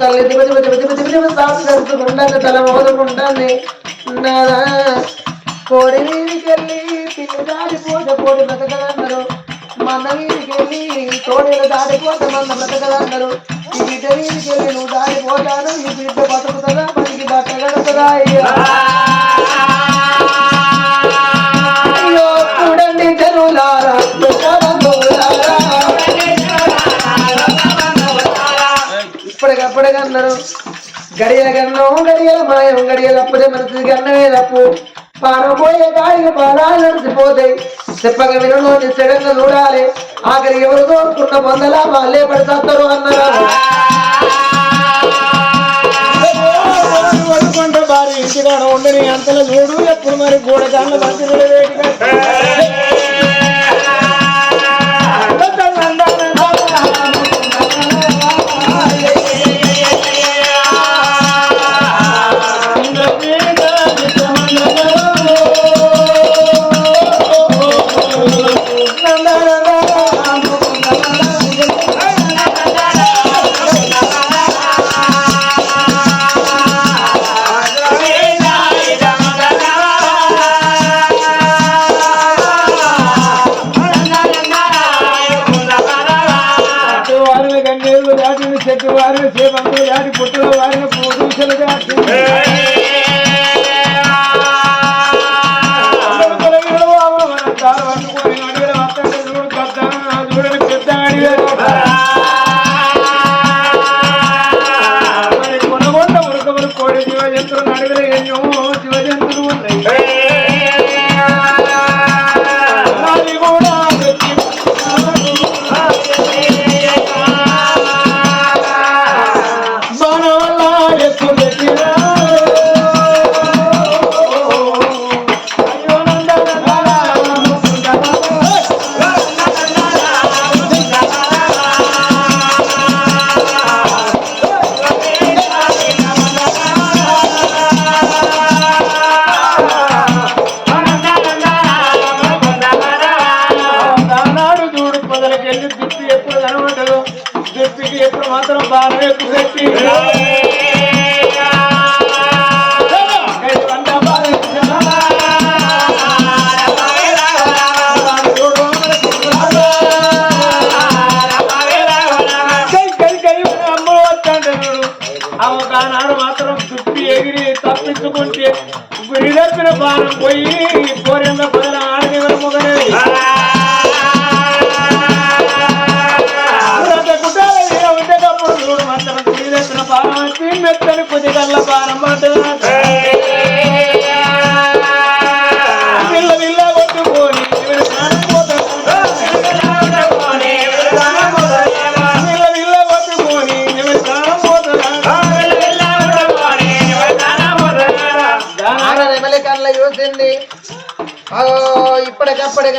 తల్లి దిబ దిబ దిబ దిబ దిబ దిబ సాగు తల మోదుకుంటాను కోడి వీధికి వెళ్ళి పిల్లి దాడిపోతే కోడి బ్రతకదన్నారు మన వీధికి వెళ్ళి తోడేలు మన బ్రతకదన్నారు ఈ బిడ్డ వీధికి నువ్వు దాడిపోతాను ఈ బిడ్డ బతుకుతుందా మనకి బట్ట అయ్యా ఇప్పటికప్పుడే గడియల గన్నం గడియల మాయం గడియల అప్పుడే మనసు గన్నమే తప్పు. పారబోయే గాడికి పాదాలు నడిచిపోతాయి. చెప్పక వినలోని చెడంగా చూడాలి. ఆఖరి ఎవరు తోడుకున్న పొందలా వాళ్ళే పడిచేస్తారు అన్నారా పడుకుంటే భార్య ఇంటికాడ ఉండని అంతలో చూడు. ఎప్పుడు మరి గోడ కళ్ళ మంచి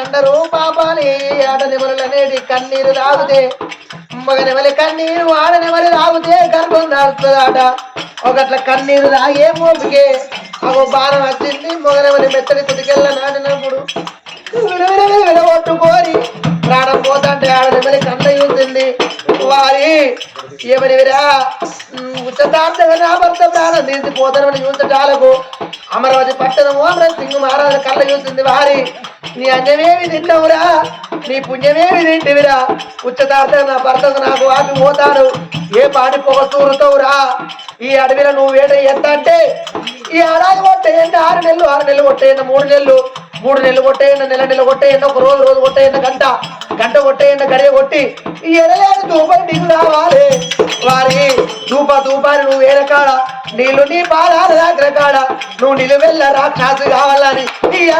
ఇప్పటికప్పటికి పాపాలే పాపాని ఆడ కన్నీరు తాగితే మగ కన్నీరు ఆడ నెమలి గర్భం దాడుతుందట ఒకట్ల కన్నీరు తాగే మోపికే. అగో బాణం వచ్చింది మగ నెమలి మెత్తడి కుదికెళ్ళ నాటినప్పుడు. విడగొట్టుకోరి ప్రాణం పోతంటే ఆడ నెమలి కళ్ళ చూసింది. వారి ఎవరివిరా ఉచితార్థంగా నా భర్త ప్రాణం తీసి పోతారని చూసటాలకు అమరావతి పట్టణము అమరావతి సింగు మహారాజు కళ్ళ చూసింది. వారి నీ అన్యమేమి తిన్నావురా నీ పుణ్యమేమి తింటివిరా? ఉచితార్థంగా నా భర్తకు నాకు ఆపి పోతాడు ఏ పాటి పొగ తూరుతావురా? ఈ అడవిలో నువ్వు వేట ఎంత అంటే ఈ ఏడాది కొట్టేయండి ఆరు నెలలు ఆరు నెలలు కొట్టేయండి మూడు నెలలు? మూడు నెలలు కొట్టేయండి నెల నెల కొట్టేయండి ఒక రోజు రోజు కొట్టేయండి గంట గంట కొట్టేయండి గడియ కొట్టి ఈ ఎడలేని దూపని నీకు రావాలి. వారి దూప దూపాన్ని నువ్వు వేరే కాడ నీళ్ళు నీ పాదాల దగ్గర కాడ నువ్వు నిలువెల్ల రాక్షసు కావాలని ఇయ్య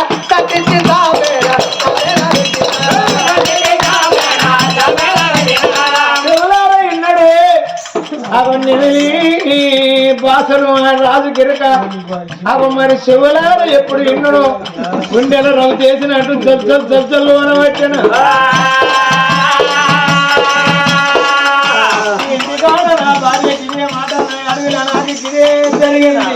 అవన్నీ భాషలు రాజు గిరక అవ మరి శివలార ఎప్పుడు ఇన్నడు గుండెలో రవి చేసినట్టు జల్ జల్ అనవచ్చిన ఇంటికాడ నా భార్యకి ఇదే మాట అడవిలో నాకు ఇదే జరిగింది.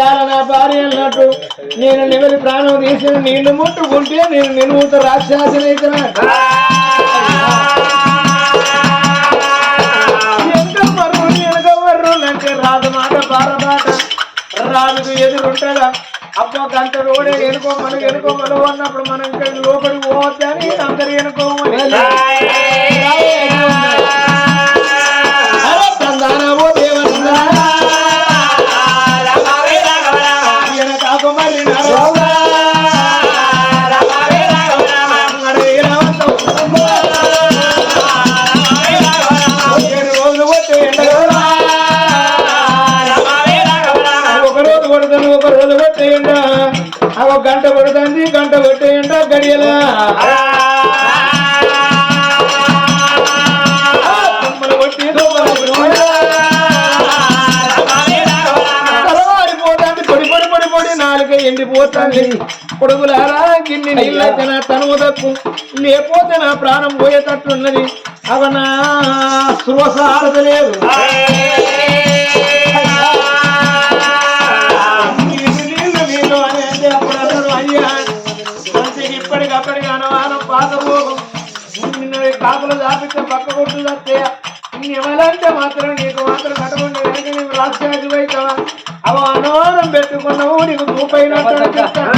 ఇవాళ నా భార్య అన్నట్టు నేను నివలి ప్రాణం తీసిన నిన్ను ముట్టుకుంటే నేను నిన్నుత అంటే రాదు మాట బారబాట రాజుకు ఎదురుంటదా అబ్బో గంట రోడే ఎనుకోమను ఎనుకోమను అన్నప్పుడు మనం ఇంకా లోపలికి పోవద్దని అందరు ఎనుకోమని. ఎండిపోతాంది పొడుగులారా గిన్ని నీళ్ళైతే నా తనువు తప్పు లేకపోతే నా ప్రాణం పోయేటట్లున్నది. అవ నా సువస ఆడతలేదు నీళ్ళు నీళ్ళు నీళ్ళు అని అంటే అప్పుడు అన్నారు అయ్యా మంచిగా ఇప్పటికప్పటికి అనవానం పాత పోగు నిన్న కాకులు దాపితే పక్క కొట్టు తప్తే ఎవరంటే మాత్రం నీకు మాత్రం కట్టకుండా నీవు రాష్ట్రానికి పోయితావా అవ అనుమానం పెట్టుకున్నావు నీకు అనిపిస్తాను.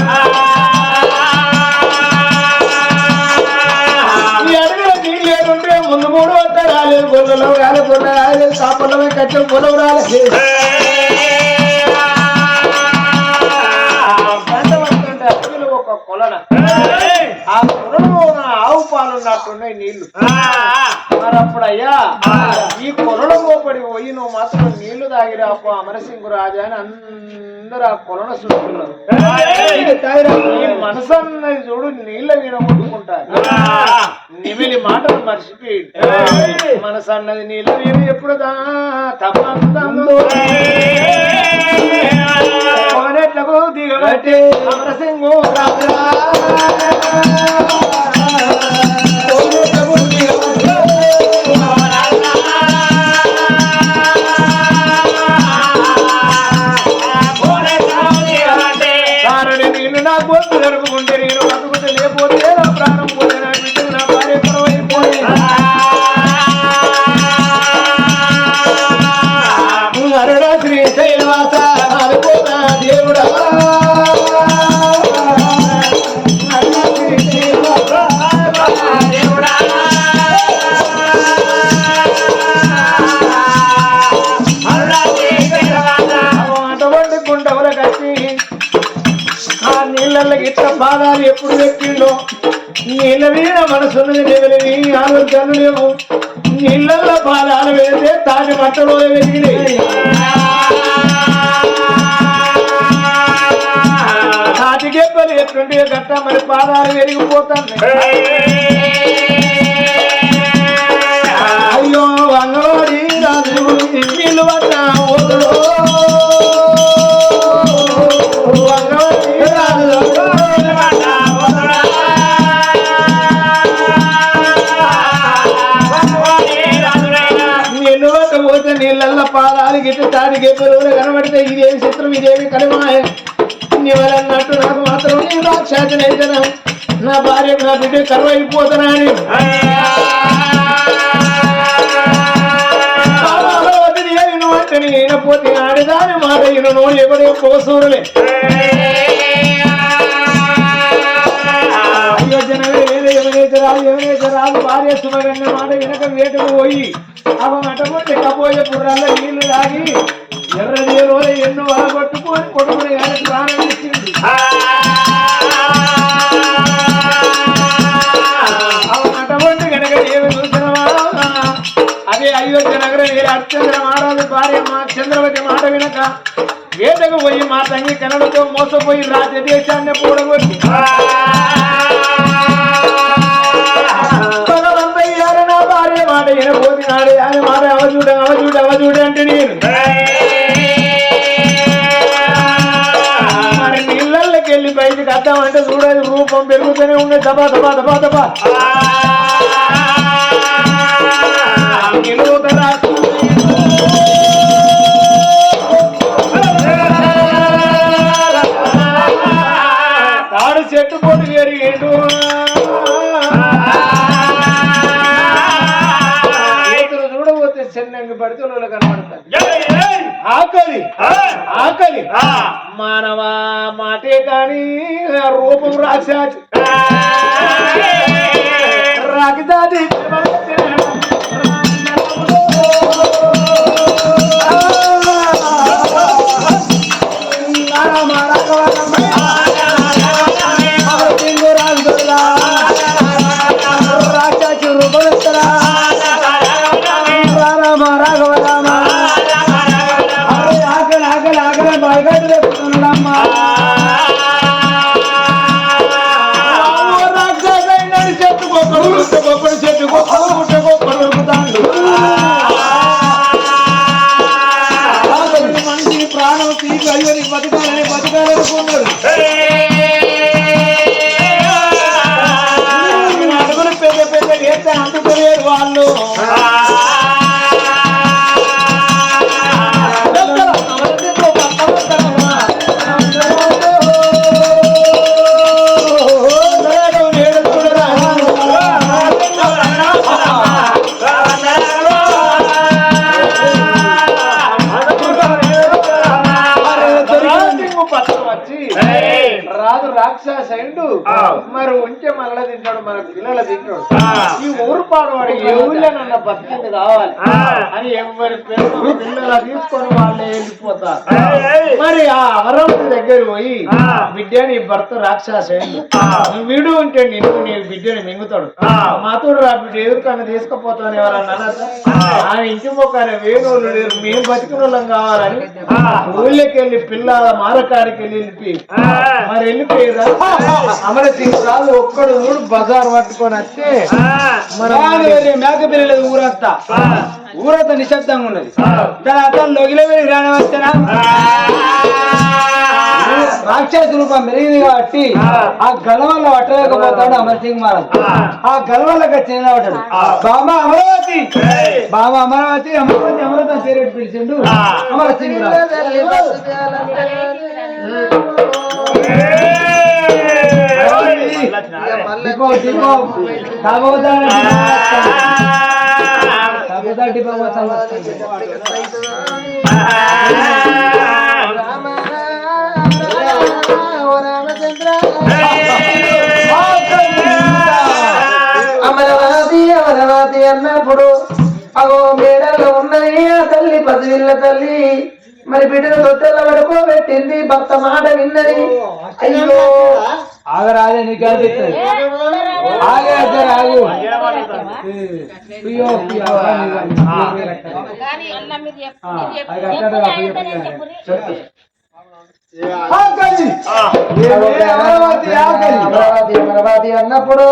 ఈ అడుగుల నీళ్ళు లేకుంటే ముందు మూడు వద్ద రాలేదు గొర్రెలో రాలేదు గొర్రె రాలేదు కాపల్లో కట్టెలు పొలం రాలేదు ఒక కొలన. ఉన్నట్టున్నాయి నీళ్ళు. మరి అప్పుడు అయ్యా ఈ కొలను లోపడి పోయి నువ్వు మాత్రం నీళ్ళు తాగిరా అప్ప అమరసింగు రాజా అని అందరూ ఆ కొలను చూస్తున్నారు. ఈ మనసు అన్నది చూడు నీళ్ళ వీణ ముట్టుకుంటారు నిమిలి మాటలు మర్చిపోయి మనసు అన్నది నీళ్ళ వీణ ఎప్పుడు కోనెట్లకు దిగబట్టి అమరసింగు రాజా ఎప్పుడు పెట్టిండో నీళ్ళ మీద మనసున్నది నివలివి ఆలోచనలు లేవు. నీళ్ళల్లో పాదాలు వెళితే తాటి మట్టలో వెలిగినాయి తాటి గెప్పలు ఎట్లుంటే గట్ట మరి పాదాలు వెలిగిపోతాయి గిట్ట తాడి కనబడితే ఇదేమి చిత్రం ఇదేమి కలిమాయ నీవలన్నట్టు నాకు మాత్రం నీ రాక్షాచనైతనా నా భార్య నా బిడ్డ కరువైపోతున్నా అని పోతే ఆడదాని మాట ఇను ఎవడే పోసూరులే అయ్యో జనమే వేరే ఎవరైతే రాదు ఎవరైతే రాదు భార్య శుభగన్న మాట వెనక వేటకు పోయి అవ మటపోతే కపోయే పుర్రాల్లో నీళ్ళు తాగి ఎర్ర నీరు ఎన్ను వలగొట్టుకొని కొడుకుని కానీ ప్రాణం ఇచ్చింది. అటువంటి గనక ఏమి చూసినవా? అదే అయోధ్య నగరం ఏ అర్చంద్ర మహారాజు భార్య మా చంద్రవతి మాట వినక వేటకు పోయి మా తంగి కన్నడతో మోసపోయి రాజ్య దేశాన్ని పూడగొట్టి భగవంతయ్యారు నా భార్య మాట వినబోతి నాడే అని మాట అవజూడ అవజూడ అవజూడ అంటే నేను. శాతం అంటే చూడాలి రూపం పెరుగుతూనే ఉండే దబా దబా దబా దబా. తాడు చెట్టు పొడి జరిగేటు చూడబోతే చెన్నంగి పడితే కనబడతారు. ఆకలి. ఆకలి. మానవ మాటే కానీ రూపం రాశాచి రాగిదాది మళ్ళా తింటాడు మన పిల్లల తింటాడు. ఈ ఊరు ఊళ్ళోనన్న బతికింది కావాలి? అని ఎవరి పిల్లలు పిల్లల తీసుకొని వాళ్ళే వెళ్ళిపోతారు. మరి ఆ అమరావతి దగ్గర పోయి బిడ్డ నీ భర్త రాక్షసైండు వీడు ఉంటే నిన్ను నీ బిడ్డని మింగుతాడు. మాతోడు రా బిడ్డ ఎదురుకన్నా తీసుకుపోతాను ఎవరన్నా? ఆయన ఇంటి మొక్కనే వేణువులు లేరు మేము బతికిన వాళ్ళం కావాలని ఊళ్ళోకి వెళ్ళి పిల్లల మారకాడికి వెళ్ళి వెళ్ళిపోయి మరి వెళ్ళిపోయేదా? అమర సింగ్ రాళ్ళు ఒక్కడు ఊడు బజార్ పట్టుకొని వస్తే మరి మేక పిల్లలు ఊరంతా ఊరంతా నిశ్శబ్దంగా ఉన్నది. దాని అర్థం లొగిలో వెళ్ళి రాక్షస రూపం మెరిగింది కాబట్టి ఆ. గలవల్ల పట్టలేకపోతాడు అమర్ సింగ్ మహారాజ్. ఆ. గలవల్లకి చిన్న పడ్డాడు బాబా అమరావతి. బాబా అమరావతి అమరావతి అమరావతి పేరెట్ పిలిచిండు అమర్ సింగ్ రాజు అమరవాది అమరవాది అన్నప్పుడు అగో మేడలో ఉన్నది ఆ తల్లి పసివిల్ల తల్లి మరి బిడ్డను తొట్టెల పడుకోబెట్టింది భర్త మాట విన్నది అయ్యో ఆగరాదే నీకు అనిపిస్తుంది ఆగే అద్దరు ఆగు పియో పియో అది అమరావతి అన్నప్పుడు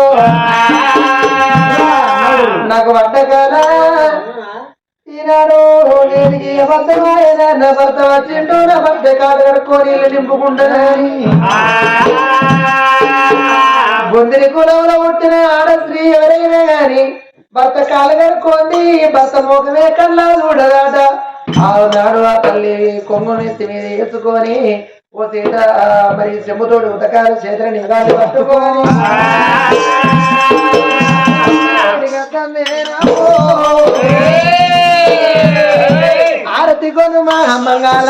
నాకు పడ్డకాల ఈనాడు నేను ఈ అబద్ధమాయన? నా భర్త వచ్చిండు? నా భర్త కాలు కడుక్కొని ఇల్లు నింపుకుంటానని బొందిరి కులంలో పుట్టిన ఆడ స్త్రీ ఎవరైనా గాని భర్త కాలు కడుక్కోండి భర్త ముఖమే కల్లా చూడదాట ఆనాడు ఆ తల్లి కొంగుని మీద వేసుకొని ఓ సీత మరి చెంబుతోడు ఉతకాలు చేతులు నిగాలి పట్టుకొని. కొనుమా మంగళ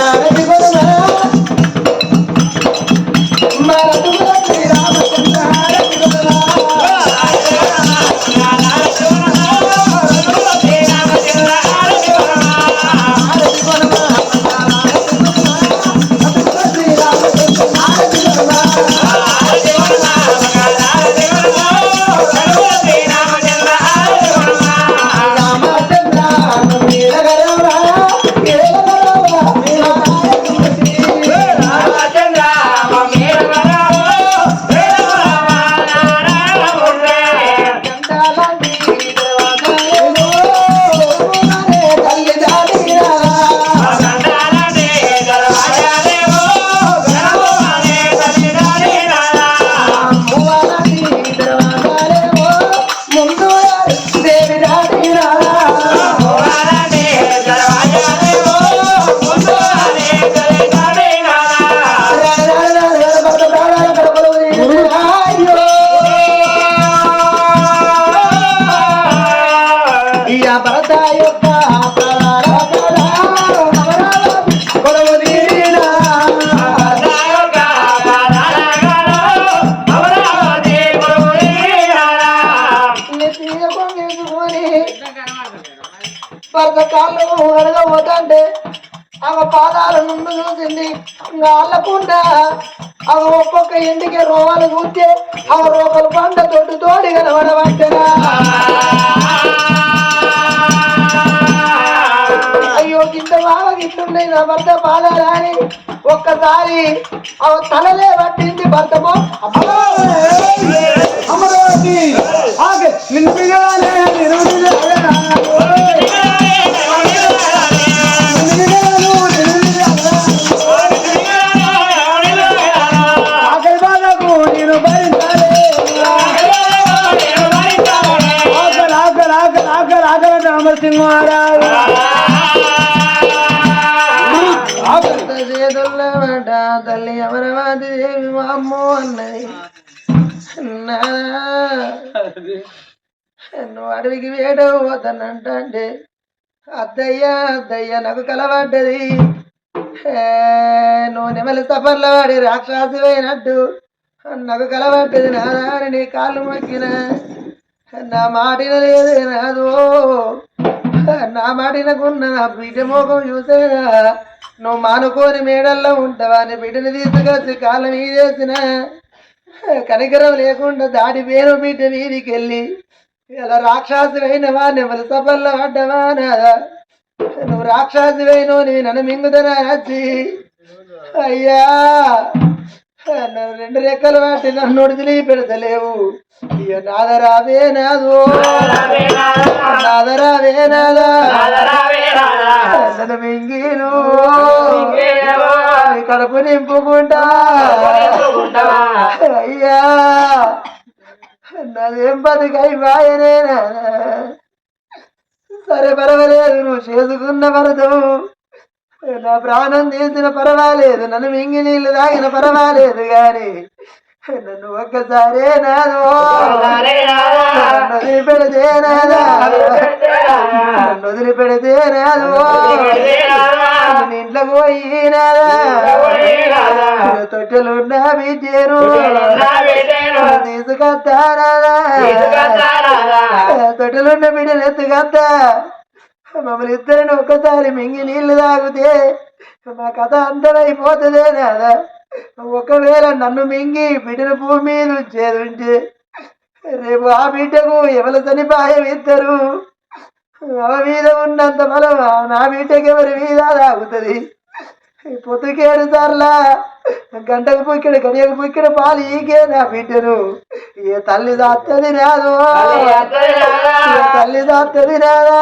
వరుస కాళ్ళు అడగబోతాంటే ఆమె పాదాల నుండి చూసింది. ఇంకా అల్లకుండా ఆమె ఒక్కొక్క ఇంటికి రోగాలు చూస్తే ఆ రోగలు పంట తోటి తోడి కనబడబట్టరా అయ్యో గింత బాగా గిట్టున్నాయి నా భర్త పాదాలు అని ఒక్కసారి ఆ తలలే పట్టింది భర్తమో అమరావతి నిన్ను ఆకలి రామసింహ మహారాజు తల్లి అమరవాది దేవి మా అమ్మో అన్నది. నువ్వు అడవికి వేడవు పోతానంట అంటే అద్దయ్య అద్దయ్య నాకు కలబడ్డది నువ్వు నెమలి సఫర్ల వాడి రాక్షసి పోయినట్టు నాకు కలబడ్డది నారాయణ నీ కాళ్ళు మొక్కిన నా మాటిన లేదు నాదో నా మాటినకున్న నా బిడ్డ మోకం చూసేగా. నువ్వు మానుకోని మేడల్లో ఉంటావా? నీ బిడ్డని తీసుకొచ్చి కాళ్ళ మీదేసిన కనికరం లేకుండా దాడి వేరు బిడ్డ మీదికి వెళ్ళి ఇలా రాక్షసి అయినవా నెమలి సఫల్లో పడ్డవా నువ్వు రాక్షసి అయినో నీ నన్ను మింగుదనా అయ్యా! రెండు రెక్కలు వాటి నన్ను వదిలి పెడతలేవు ఇక నాదరావే నాదో నాదరావే నాదా మింగిను. కడుపు నింపుకుంటా. అయ్యా. నాదేం బతికై మాయనే సరే పర్వాలేదు నువ్వు చేసుకున్న వరదు. నా ప్రాణం తీసిన పర్వాలేదు నన్ను మింగి నీళ్ళు తాగిన పర్వాలేదు గాని నన్ను ఒక్కసారే నాదో. నన్ను వదిలిపెడితే నాదా. నన్ను వదిలిపెడితే నాదో. నేను ఇంట్లోకి పోయి నాదా. తొట్టెలు నా బిడ్డేరు తీసుకొస్తానా తొట్టెలున్న బిడ్డలు ఎత్తుకొస్తా మమ్మల్ని ఇద్దరిని ఒక్కసారి మింగి నీళ్ళు తాగితే మా కథ అంతమైపోతుందే నాదా ఒకవేళ నన్ను మింగి బిడ్డను భూమి మీద ఉంచేది ఉంటే రేపు ఆ బిడ్డకు ఎవరి సనిపాయం ఇద్దరు? అవ మీద ఉన్నంత బలం నా బిడ్డకి ఎవరి మీద తాగుతుంది పొద్దుకేడు సార్లా గంటకు పుక్కిన గడియకు పుక్కిన పాలు ఈకే నా బిడ్డను. ఏ తల్లి దాత్తది రాదు తల్లి దాత్తది రాదా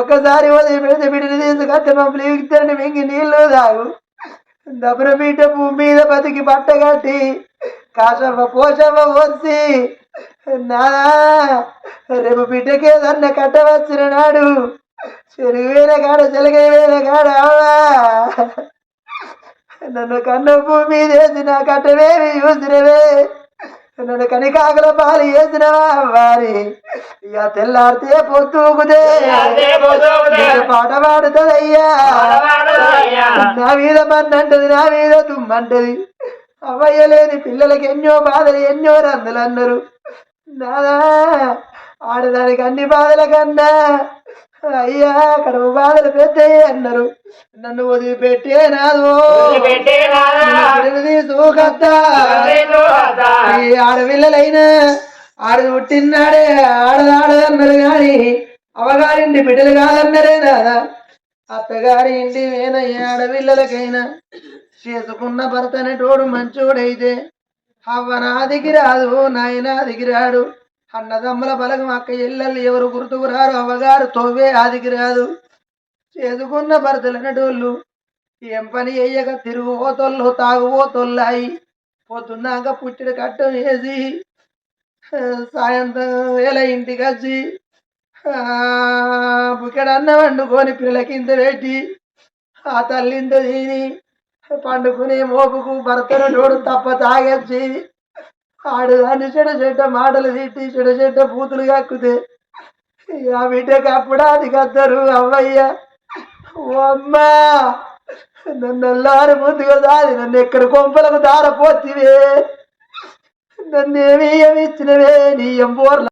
ఒక్కసారి వదిలి పెడితే బిడ్డని తీసుకొస్తే మమ్మల్ని ఇద్దరిని మింగి నీళ్ళు తాగు. దబర బిడ్డ భూమి మీద బతికి బట్ట కట్టి కాసవ్వ పోషవ్వ వచ్చి నాదా రేపు బిడ్డకేదన్న కట్టవచ్చిన నాడు చెరువేన కాడ చెలగైన కాడ నన్ను కన్న భూమి వేసి నా కట్టవేమి చూసినవే నన్ను కనికాకుల పాలు వేసినవా వారి ఇక తెల్లారితే పొద్దుకుదే పాట పాడుతుందయ్యా. నా మీద మన్నంటది నా మీద తుమ్మంటది. అవ్వయ్య లేని పిల్లలకి ఎన్నో బాధలు ఎన్నో రందులు అన్నారు. నాదా ఆడదానికి అన్ని బాధల కన్నా అయ్యా కడుపు బాధలు పెద్దయ్య అన్నారు. నన్ను వదిలిపెట్టే నాదో. ఈ ఆడపిల్లలైనా ఆడ పుట్టినాడే ఆడదాడదన్నారు గాని అవగారింటి బిడ్డలు కాదన్నరే నాదా. అత్తగారి ఇంటి వేనయ్య ఆడపిల్లలకైనా చేసుకున్న భర్త అనేటోడు మంచోడైతే అవ్వ నాదికి రాదు నాయన ఆదికి రాడు. అన్నదమ్ముల బలగం అక్క ఇళ్ళల్ని ఎవరు గుర్తుకు రారు అవ్వగారు తోవే ఆదికి రాదు చేసుకున్న భర్తలు ఏం పని చెయ్యక తిరుగుపోతోళ్ళు తాగుపోతోళ్ళాయి పొద్దున్నాక పుట్టిన కట్టం వేసి సాయంత్రం వేళ ఇంటికి వచ్చి బుకెడ అన్నం వండుకొని పిల్లకింత పెట్టి ఆ తల్లింత తిని పండుకునే మోపుకు భర్తను నోడు తప్ప తాగొచ్చి ఆడదాన్ని చెడ చెడ్డ మాటలు తిట్టి చెడ చెడ్డ బూతులు కక్కుతే ఆ బిడ్డకు అప్పుడు అది కద్దరు అవ్వయ్య. ఓ అమ్మా నన్ను అల్లారు ముందుగా దాది నన్ను ఎక్కడ కొంపలకు దారపోతివే? నన్ను ఏమీ ఇచ్చినవే? నీ ఎంబోర్ల